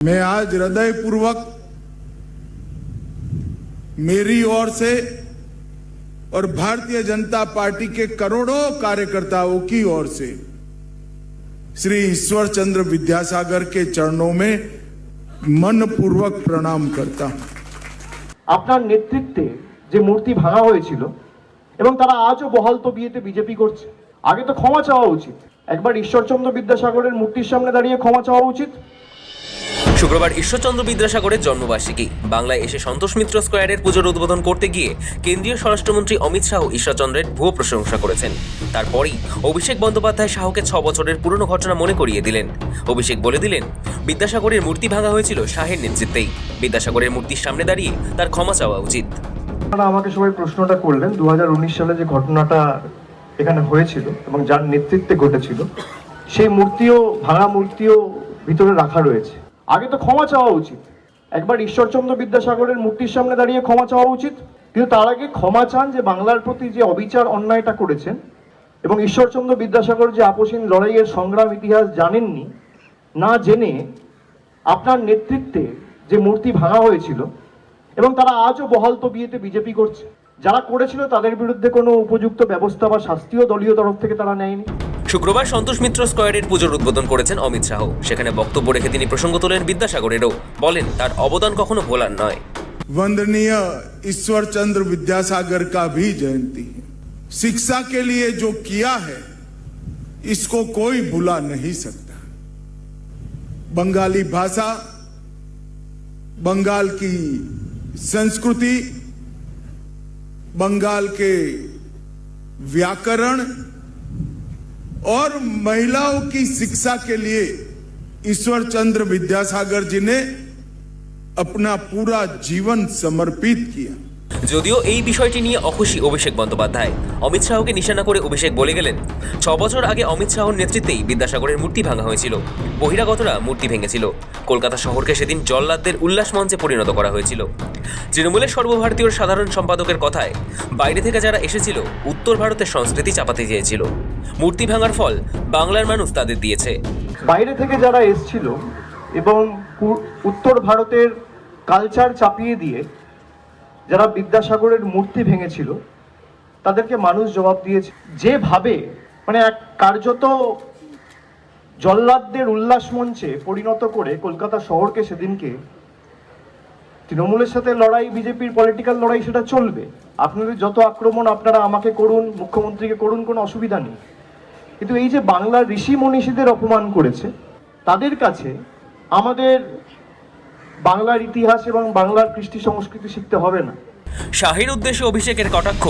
मैं आज हृदय पूर्वक मेरी ओर से और भारतीय जनता पार्टी के करोड़ों कार्यकर्ताओं की ओर से श्री ईश्वर चंद्र विद्यासागर के चरणों में मन पूर्वक प्रणाम करता हूं আপনার নেতৃত্বে যে মূর্তি ভাঙা হয়েছিল এবং তারা আজও বহাল তবিয়েতে বিজেপি করছে আগে তো ক্ষমা চাওয়া উচিত একবার ঈশ্বরচন্দ্র বিদ্যাসাগরের মূর্তির সামনে দাঁড়িয়ে ক্ষমা চাওয়া উচিত শুক্রবার ঈশ্বরচন্দ্র বিদ্যাসাগরের জন্মবার্ষিকী। বাংলায় এসে সন্তোষ মিত্র স্কোয়ারের পুজোর উদ্বোধন করতে গিয়ে কেন্দ্রীয় স্বরাষ্ট্রমন্ত্রী অমিত শাহ ঈশ্বরচন্দ্রের ভুয়ো প্রশংসা করেছেন। তারপরেই অভিষেক বন্দ্যোপাধ্যায় শাহকে ছ বছরের পুরনো ঘটনা মনে করিয়ে দিলেন। অভিষেক বলে দিলেন, বিদ্যাসাগরের মূর্তি ভাঙা হয়েছিল শাহের নেতৃত্বেই। বিদ্যাসাগরের মূর্তির সামনে দাঁড়িয়ে তার ক্ষমা চাওয়া উচিত। আমাকে সবাই প্রশ্নটা করলেন দু হাজার উনিশ সালে যে ঘটনাটা এখানে হয়েছিল এবং যার নেতৃত্বে ঘটেছিল, সেই মূর্তিও, ভাঙা মূর্তিও ভিতরে রাখা রয়েছে। আগে তো ক্ষমা চাওয়া উচিত। একবার ঈশ্বরচন্দ্র বিদ্যাসাগরের মূর্তির সামনে দাঁড়িয়ে ক্ষমা চাওয়া উচিত। কিন্তু তার আগে ক্ষমা চান যে বাংলার প্রতি যে অবিচার, অন্যায়টা করেছেন এবং ঈশ্বরচন্দ্র বিদ্যাসাগর যে আপসীন লড়াইয়ের সংগ্রাম ইতিহাস জানেননি, না জেনে আপনার নেতৃত্বে যে মূর্তি ভাঙা হয়েছিল এবং তারা আজও বহাল তবিয়েতে বিজেপি করছে। যারা করেছিল তাদের বিরুদ্ধে কোনো উপযুক্ত ব্যবস্থা বা শাস্তিও দলীয় তরফ থেকে তারা নেয়নি। শুক্রবার সন্তোষ মিত্র স্কোয়ারের পুজোর উদ্বোধন করেছেন অমিত শাহ সেখানে বক্তব্য রেখে তিনি প্রসঙ্গ তোলেন বিদ্যাসাগরেরও বলেন তার অবদান কখনো ভোলার নয় वंदनीय ईश्वर चंद्र विद्यासागर का भी जयंती है शिक्षा के लिए जो किया है इसको कोई भुला नहीं सकता बंगाली भाषा बंगाल की संस्कृति बंगाल के व्याकरण और महिलाओं की शिक्षा के लिए ईश्वर चंद्र विद्यासागर जी ने अपना पूरा जीवन समर्पित किया। যদিও এই বিষয়টি নিয়ে অখুশি অভিষেক বন্দ্যোপাধ্যায়। অমিত শাহকে নিশানা করে অভিষেক বলে গেলেন, ছ বছর আগে অমিত শাহর নেতৃত্বেই বিদ্যাসাগরের মূর্তি ভাঙা হয়েছিল। বহিরাগতরা মূর্তি ভেঙেছিল। কলকাতা শহরকে সেদিন জল্লাদদের উল্লাস মঞ্চে পরিণত করা হয়েছিল। তৃণমূলের সর্বভারতীয় সাধারণ সম্পাদকের কথায়, বাইরে থেকে যারা এসেছিল, উত্তর ভারতের সংস্কৃতি চাপাতে চেয়েছিল। মূর্তি ভাঙার ফল বাংলার মানুষ তাদের দিয়েছে। বাইরে থেকে যারা এসছিল এবং উত্তর ভারতের কালচার চাপিয়ে দিয়ে যারা বিদ্যাসাগরের মূর্তি ভেঙেছিল, তাদেরকে মানুষ জবাব দিয়েছে। যেভাবে মানে এক কার্যত জল্লাদদের উল্লাস মঞ্চে পরিণত করে কলকাতা শহরকে সেদিনকে, তৃণমূলের সাথে লড়াই, বিজেপির পলিটিক্যাল লড়াই সেটা চলবে। আপনাদের যত আক্রমণ আপনারা আমাকে করুন, মুখ্যমন্ত্রীকে করুন, কোনো অসুবিধা নেই। কিন্তু এই যে বাংলার ঋষি মনীষীদের অপমান করেছে, তাদের কাছে আমাদের বাংলার ইতিহাস এবং বাংলার কৃষ্টি সংস্কৃতি শিখতে হবে না। শাহের উদ্দেশ্যে অভিষেকের কটাক্ষ।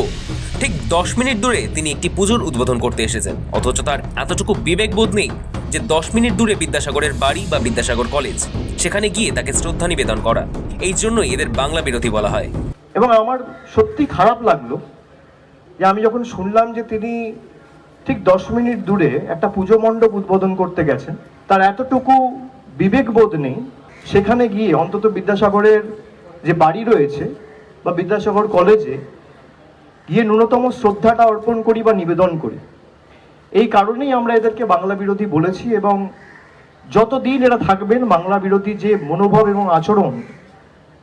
ঠিক দশ মিনিট দূরে তিনি একটি পুজোর উদ্বোধন করতে এসেছেন। অথচ তার এতটুকু বিবেকবোধ নেই যে দশ মিনিট দূরে বিদ্যাসাগরের বাড়ি বা বিদ্যাসাগর কলেজ সেখানে গিয়ে তাকে শ্রদ্ধা নিবেদন করা। এই জন্যই এদের বাংলা বিরোধী বলা হয়। এবং আমার সত্যি খারাপ লাগল যে আমি যখন শুনলাম যে তিনি ঠিক দশ মিনিট দূরে একটা পুজো মণ্ডপ উদ্বোধন করতে গেছেন তার এতটুকু বিবেকবোধ নেই সেখানে গিয়ে অন্তত বিদ্যাসাগরের যে বাড়ি রয়েছে বা বিদ্যাসাগর কলেজে গিয়ে ন্যূনতম শ্রদ্ধাটা অর্পণ করি বা নিবেদন করি। এই কারণেই আমরা এদেরকে বাংলা বিরোধী বলেছি এবং যতদিন এরা থাকবেন বাংলা বিরোধী যে মনোভাব এবং আচরণ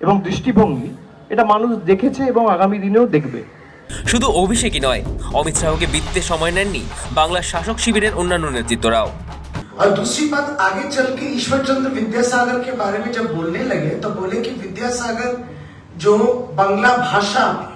এবং দৃষ্টিভঙ্গি, এটা মানুষ দেখেছে এবং আগামী দিনেও দেখবে। শুধু অভিষেকই নয়, অমিত শাহকে বিত্তে সময় নেননি বাংলার শাসক শিবিরের অন্যান্য নেতৃত্বরাও। और दूसरी बात, आगे चल के ईश्वर चंद्र विद्यासागर के बारे में जब बोलने लगे तो बोले कि विद्यासागर जो बंगला भाषा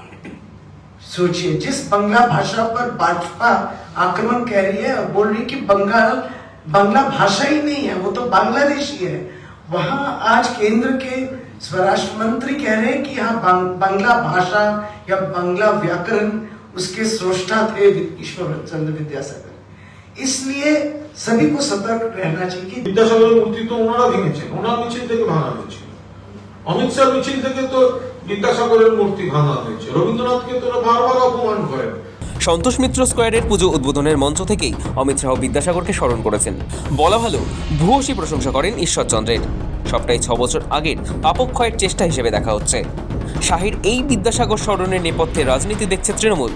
सोचिए, जिस बंगला भाषा पर भाजपा आक्रमण कह रही है और बोल रही कि बंगाल, बांग्ला भाषा ही नहीं है, वो तो बांग्लादेशी है वहाँ आज केंद्र के स्वराष्ट्र मंत्री कह रहे हैं कि यहाँ बांग- बांग्ला भाषा या बंगला व्याकरण, उसके सृष्टा थे ईश्वर चंद्र विद्यासागर। इसलिए सभी को सतर्क रहना चाहिए कि বিদ্যাসাগরের মূর্তি তো ওনারা ভেঙেছেন ওনার মিছিল থেকে ভাঙা হয়েছিল অমিত শাহ মিছিল থেকে তো বিদ্যাসাগরের মূর্তি ভাঙা হয়েছে রবীন্দ্রনাথকে তো ওরা বারবার অপমান করেন সন্তোষ মিত্র স্কোয়ারের পুজো উদ্বোধনের মঞ্চ থেকেই অমিত শাহ বিদ্যাসাগরকে স্মরণ করেছেন বলা ভালো ভূয়সী প্রশংসা করেন ঈশ্বরচন্দ্রের সবটাই ছ বছর আগের পাপক্ষয়ের চেষ্টা হিসেবে দেখা হচ্ছে শাহের এই বিদ্যাসাগর স্মরণের নেপথ্যে রাজনীতি দেখছে তৃণমূল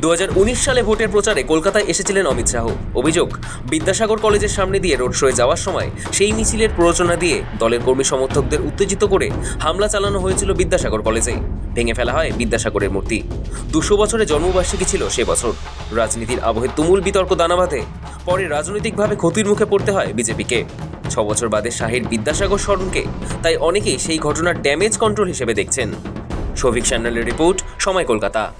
দু হাজার উনিশ সালে ভোটের প্রচারে কলকাতায় এসেছিলেন অমিত শাহ। অভিযোগ, বিদ্যাসাগর কলেজের সামনে দিয়ে রোড শোয়ে যাওয়ার সময় সেই মিছিলের প্ররোচনা দিয়ে দলের কর্মী সমর্থকদের উত্তেজিত করে হামলা চালানো হয়েছিল বিদ্যাসাগর কলেজে। ভেঙে ফেলা হয় বিদ্যাসাগরের মূর্তি। দুশো বছরের জন্মবার্ষিকী ছিল সে বছর। রাজনীতির আবহে তুমুল বিতর্ক দানা বাঁধে। পরে রাজনৈতিকভাবে ক্ষতির মুখে পড়তে হয় বিজেপিকে। ছ বছর বাদে শাহের বিদ্যাসাগর স্মরণকে, তাই অনেকেই সেই ঘটনার ড্যামেজ কন্ট্রোল হিসেবে দেখছেন। শফিক সান্যালের রিপোর্ট, সময় কলকাতা।